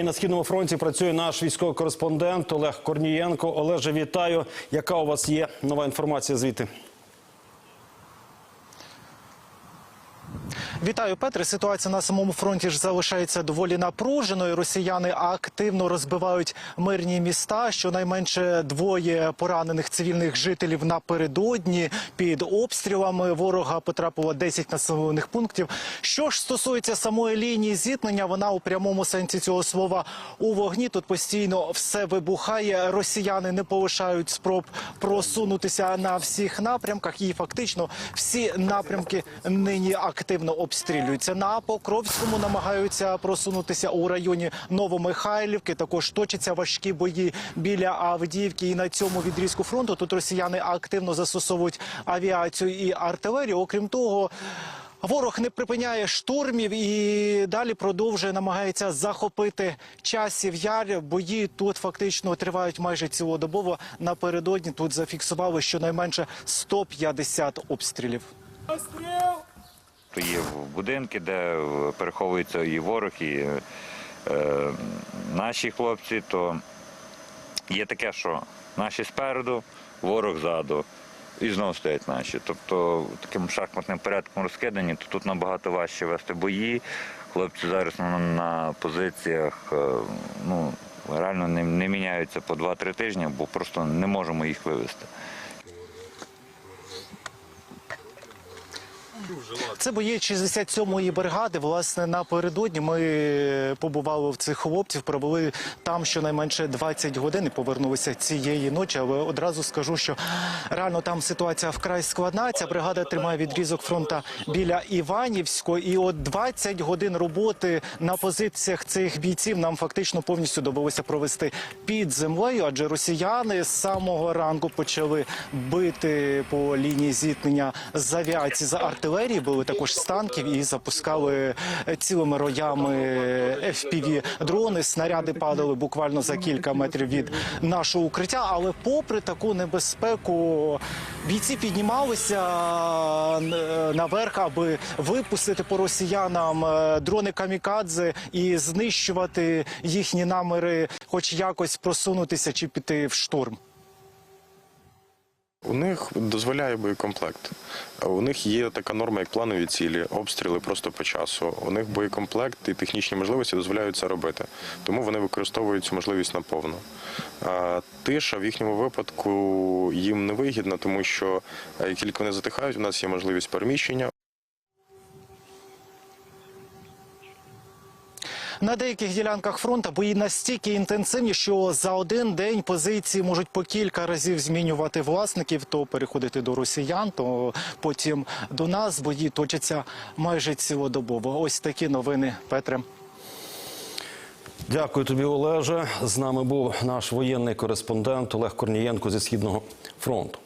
І на східному фронті працює наш військовий кореспондент Олег Корнієнко. Олеже, вітаю. Яка у вас є нова інформація звідти? Вітаю, Петре. Ситуація на самому фронті ж залишається доволі напруженою. Росіяни активно розбивають мирні міста. Щонайменше двоє поранених цивільних жителів напередодні під обстрілами ворога потрапило 10 населених пунктів. Що ж стосується самої лінії зіткнення, вона у прямому сенсі цього слова у вогні. Тут постійно все вибухає. Росіяни не полишають спроб просунутися на всіх напрямках. І фактично всі напрямки нині активно обстрілюються. На Покровському намагаються просунутися у районі Новомихайлівки. Також точаться важкі бої біля Авдіївки. І на цьому відрізку фронту тут росіяни активно застосовують авіацію і артилерію. Окрім того. Ворог не припиняє штурмів і далі продовжує намагається захопити часів яр. Бої тут фактично тривають майже цілодобово. Напередодні тут зафіксували щонайменше 150 обстрілів. То є будинки, де переховується і ворог, і е, наші хлопці, то є таке, що наші спереду, ворог ззаду, і знову стоять наші. Тобто таким шахматним порядком розкидані, то тут набагато важче вести бої. Хлопці зараз на, на позиціях е, ну, реально не, не міняються по 2-3 тижні, бо просто не можемо їх вивести. Це бої 67-ї бригади. Власне, напередодні ми побували в цих хлопців, провели там щонайменше 20 годин і повернулися цієї ночі. Але одразу скажу, що реально там ситуація вкрай складна. Ця бригада тримає відрізок фронта біля Іванівського. І от 20 годин роботи на позиціях цих бійців нам фактично повністю довелося провести під землею, адже росіяни з самого ранку почали бити по лінії зіткнення з авіації з артилерії. Були також з танків і запускали цілими роями fpv дрони. Снаряди падали буквально за кілька метрів від нашого укриття. Але попри таку небезпеку, бійці піднімалися е, наверх, аби випустити по росіянам е, дрони камікадзе і знищувати їхні наміри, хоч якось просунутися чи піти в штурм. У них дозволяє боєкомплект. У них є така норма, як планові цілі, обстріли просто по часу. У них боєкомплект і технічні можливості дозволяють це робити. Тому вони використовують цю можливість наповну. А Тиша в їхньому випадку їм не вигідна, тому що е, як тільки вони затихають, у нас є можливість переміщення. На деяких ділянках фронту бої настільки інтенсивні, що за один день позиції можуть по кілька разів змінювати власників, то переходити до росіян, то потім до нас бої точаться майже цілодобово. Ось такі новини, Петре. Дякую тобі, Олеже. З нами був наш воєнний кореспондент Олег Корнієнко зі східного фронту.